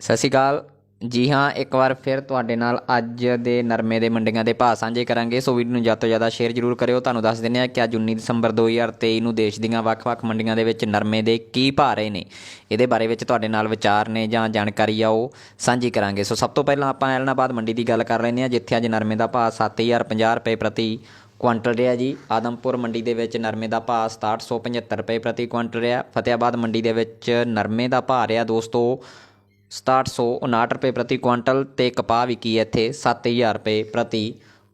ਸਤਿ ਸ਼੍ਰੀ ਅਕਾਲ। ਜੀ ਹਾਂ, ਇੱਕ ਵਾਰ ਫਿਰ ਤੁਹਾਡੇ ਨਾਲ ਅੱਜ ਦੇ ਨਰਮੇ ਦੇ ਮੰਡੀਆਂ ਦੇ ਭਾਅ ਸਾਂਝੇ ਕਰਾਂਗੇ। ਸੋ ਵੀਡੀਓ ਨੂੰ ਜ਼ਿਆਦਾ ਤੋਂ ਜ਼ਿਆਦਾ ਸ਼ੇਅਰ ਜ਼ਰੂਰ ਕਰਿਓ। ਤੁਹਾਨੂੰ ਦੱਸ ਦਿੰਦੇ ਹਾਂ ਕਿ ਅੱਜ 19 ਦਸੰਬਰ 2023 ਨੂੰ ਦੇਸ਼ ਦੀਆਂ ਵੱਖ-ਵੱਖ ਮੰਡੀਆਂ ਦੇ ਵਿੱਚ ਨਰਮੇ ਦੇ ਕੀ ਭਾਅ ਰਹੇ ਨੇ। ਇਹਦੇ ਬਾਰੇ ਵਿੱਚ ਤੁਹਾਡੇ ਨਾਲ ਵਿਚਾਰ ਨੇ ਜਾਂ ਜਾਣਕਾਰੀ ਆ ਉਹ ਸਾਂਝੀ ਕਰਾਂਗੇ। ਸੋ ਸਭ ਤੋਂ ਪਹਿਲਾਂ ਆਪਾਂ ਐਲਨਾਬਾਦ ਮੰਡੀ ਦੀ ਗੱਲ ਕਰ ਲੈਂਦੇ ਹਾਂ, ਜਿੱਥੇ ਅੱਜ ਨਰਮੇ ਦਾ ਭਾਅ 7050 ਰੁਪਏ ਪ੍ਰਤੀ ਕੁਆਂਟਲ ਰਿਹਾ ਜੀ। ਆਦਮਪੁਰ ਮੰਡੀ ਦੇ ਵਿੱਚ ਨਰਮੇ ਦਾ ਭਾਅ 6775 ਰੁਪਏ ਪ੍ਰਤੀ ਕੁਆਂਟਲ ਰਿਹਾ। ਫਤਿਆਬਾਦ ਮੰਡੀ ਦੇ ਵਿੱਚ ਨਰਮੇ ਦਾ ਭਾਅ ਰਿਹਾ ਦੋਸਤੋ 6759 ਰੁਪਏ ਪ੍ਰਤੀ ਕੁਆਂਟਲ ਤੇ ਕਪਾਹ ਵਿਕੀ ਹੈ ਇੱਥੇ 7000 ਰੁਪਏ ਪ੍ਰਤੀ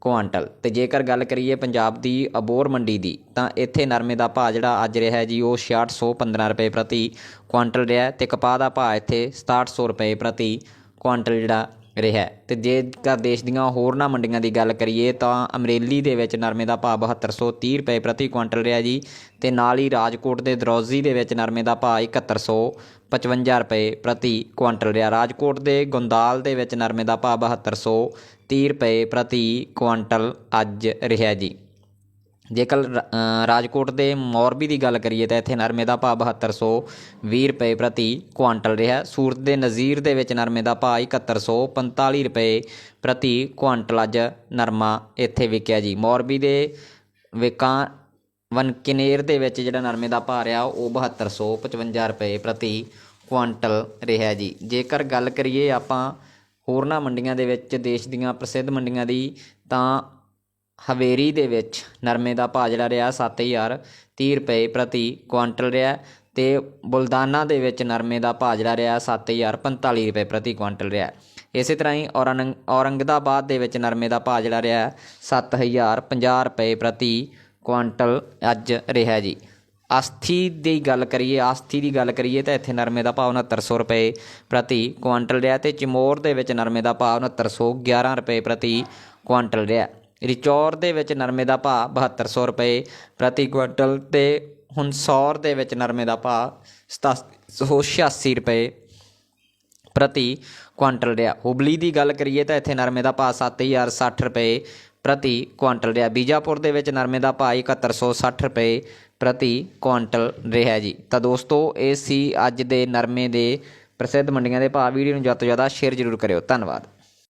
ਕੁਆਂਟਲ। ਤੇ ਜੇਕਰ ਗੱਲ ਕਰੀਏ ਪੰਜਾਬ ਦੀ ਅਬੋਰ ਮੰਡੀ ਦੀ, ਤਾਂ ਇੱਥੇ ਨਰਮੇ ਦਾ ਭਾਅ ਜਿਹੜਾ ਅੱਜ ਰਿਹਾ ਜੀ, ਉਹ 6615 ਰੁਪਏ ਪ੍ਰਤੀ ਕੁਆਂਟਲ ਰਿਹਾ ਹੈ ਤੇ ਕਪਾਹ ਦਾ ਭਾਅ ਇੱਥੇ 6700 ਰੁਪਏ ਪ੍ਰਤੀ ਕੁਆਂਟਲ ਜਿਹੜਾ ਰਿਹਾ ਹੈ। ਤੇ ਜੇਕਰ ਦੇਸ਼ ਦੀਆਂ ਹੋਰਨਾਂ ਮੰਡੀਆਂ ਦੀ ਗੱਲ ਕਰੀਏ ਤਾਂ ਅਮਰੇਲੀ ਦੇ ਵਿੱਚ ਨਰਮੇ ਦਾ ਭਾਅ 7230 ਰੁਪਏ ਪ੍ਰਤੀ ਕੁਆਂਟਲ ਰਿਹਾ ਜੀ ਤੇ ਨਾਲ ਹੀ ਰਾਜਕੋਟ ਦੇ ਦਰੌਜ਼ੀ ਦੇ ਵਿੱਚ ਨਰਮੇ ਦਾ ਭਾਅ 7155 ਰੁਪਏ ਪ੍ਰਤੀ ਕੁਇੰਟਲ ਰਿਹਾ ਰਾਜਕੋਟ ਦੇ ਗੁੰਦਾਲ ਦੇ ਵਿੱਚ ਨਰਮੇ ਦਾ ਭਾਅ 7230 ਰੁਪਏ ਪ੍ਰਤੀ ਕੁਇੰਟਲ ਅੱਜ ਰਿਹਾ ਜੀ ਜੇਕਰ ਰਾਜਕੋਟ ਦੇ ਮੌਰਬੀ ਦੀ ਗੱਲ ਕਰੀਏ ਤਾਂ ਇੱਥੇ ਨਰਮੇ ਦਾ ਭਾਅ 7220 ਰੁਪਏ ਪ੍ਰਤੀ ਕੁਆਂਟਲ ਰਿਹਾ। ਸੂਰਤ ਦੇ ਨਜ਼ੀਰ ਦੇ ਵਿੱਚ ਨਰਮੇ ਦਾ ਭਾਅ 7145 ਰੁਪਏ ਪ੍ਰਤੀ ਕੁਆਂਟਲ ਅੱਜ ਨਰਮਾ ਇੱਥੇ ਵਿਕਿਆ ਜੀ। ਮੌਰਬੀ ਦੇ ਵਿਕਾਂ ਵਨਕਿਨੇਰ ਦੇ ਵਿੱਚ ਜਿਹੜਾ ਨਰਮੇ ਦਾ ਭਾਅ ਰਿਹਾ, ਉਹ 7255 ਰੁਪਏ ਪ੍ਰਤੀ ਕੁਆਂਟਲ ਰਿਹਾ ਜੀ। ਜੇਕਰ ਗੱਲ ਕਰੀਏ ਆਪਾਂ ਹੋਰਨਾਂ ਮੰਡੀਆਂ ਦੇ ਵਿੱਚ, ਦੇਸ਼ ਦੀਆਂ ਪ੍ਰਸਿੱਧ ਮੰਡੀਆਂ ਦੀ, ਤਾਂ ਹਵੇਰੀ ਦੇ ਵਿੱਚ ਨਰਮੇ ਦਾ ਭਾਅ ਜਿਹੜਾ ਰਿਹਾ 7030 ਰੁਪਏ ਪ੍ਰਤੀ ਕੁਆਂਟਲ ਰਿਹਾ ਅਤੇ ਬੁਲਦਾਨਾ ਦੇ ਵਿੱਚ ਨਰਮੇ ਦਾ ਭਾਅ ਜਿਹੜਾ ਰਿਹਾ 7045 ਰੁਪਏ ਪ੍ਰਤੀ ਕੁਆਂਟਲ ਰਿਹਾ। ਇਸੇ ਤਰ੍ਹਾਂ ਹੀ ਔਰੰਗ, ਔਰੰਗਦਾਬਾਦ ਦੇ ਵਿੱਚ ਨਰਮੇ ਦਾ ਭਾਅ ਜਿਹੜਾ ਰਿਹਾ 7050 ਰੁਪਏ ਪ੍ਰਤੀ ਕੁਆਂਟਲ ਅੱਜ ਰਿਹਾ ਜੀ। ਅਸਥੀ ਦੀ ਗੱਲ ਕਰੀਏ, ਆਸਥੀ ਦੀ ਗੱਲ ਕਰੀਏ ਤਾਂ ਇੱਥੇ ਨਰਮੇ ਦਾ ਭਾਅ 6900 ਰੁਪਏ ਪ੍ਰਤੀ ਕੁਆਂਟਲ ਰਿਹਾ ਤੇ ਚਮੋਰ ਦੇ ਵਿੱਚ ਨਰਮੇ ਦਾ ਭਾਅ 6911 ਰੁਪਏ ਪ੍ਰਤੀ ਕੁਆਂਟਲ ਰਿਹਾ। ਰਿਚੌਰ ਦੇ ਵਿੱਚ ਨਰਮੇ ਦਾ ਭਾਅ 7200 ਰੁਪਏ, ਪ੍ਰਤੀ ਕੁਆਂਟਲ ਤੇ ਹੁਨਸੌਰ ਦੇ ਵਿੱਚ ਨਰਮੇ ਦਾ ਭਾਅ 786 ਰੁਪਏ ਪ੍ਰਤੀ ਕੁਇੰਟਲ ਰਿਹਾ। ਹੁਬਲੀ ਦੀ ਗੱਲ ਕਰੀਏ ਤਾਂ ਇੱਥੇ ਨਰਮੇ ਦਾ ਭਾਅ 7060 ਰੁਪਏ ਪ੍ਰਤੀ ਕੁਇੰਟਲ ਰਿਹਾ। ਬੀਜਾਪੁਰ ਦੇ ਵਿੱਚ ਨਰਮੇ ਦਾ ਭਾਅ 7160 ਰੁਪਏ ਪ੍ਰਤੀ ਕੁਇੰਟਲ ਰਿਹਾ ਜੀ। ਤਾਂ ਦੋਸਤੋ, ਇਹ ਸੀ ਅੱਜ ਦੇ ਨਰਮੇ ਦੇ ਪ੍ਰਸਿੱਧ ਮੰਡੀਆਂ ਦੇ ਭਾਅ। ਵੀਡੀਓ ਨੂੰ ਜ਼ਿਆਦਾ ਤੋਂ ਜ਼ਿਆਦਾ ਸ਼ੇਅਰ ਜ਼ਰੂਰ ਕਰਿਓ। ਧੰਨਵਾਦ।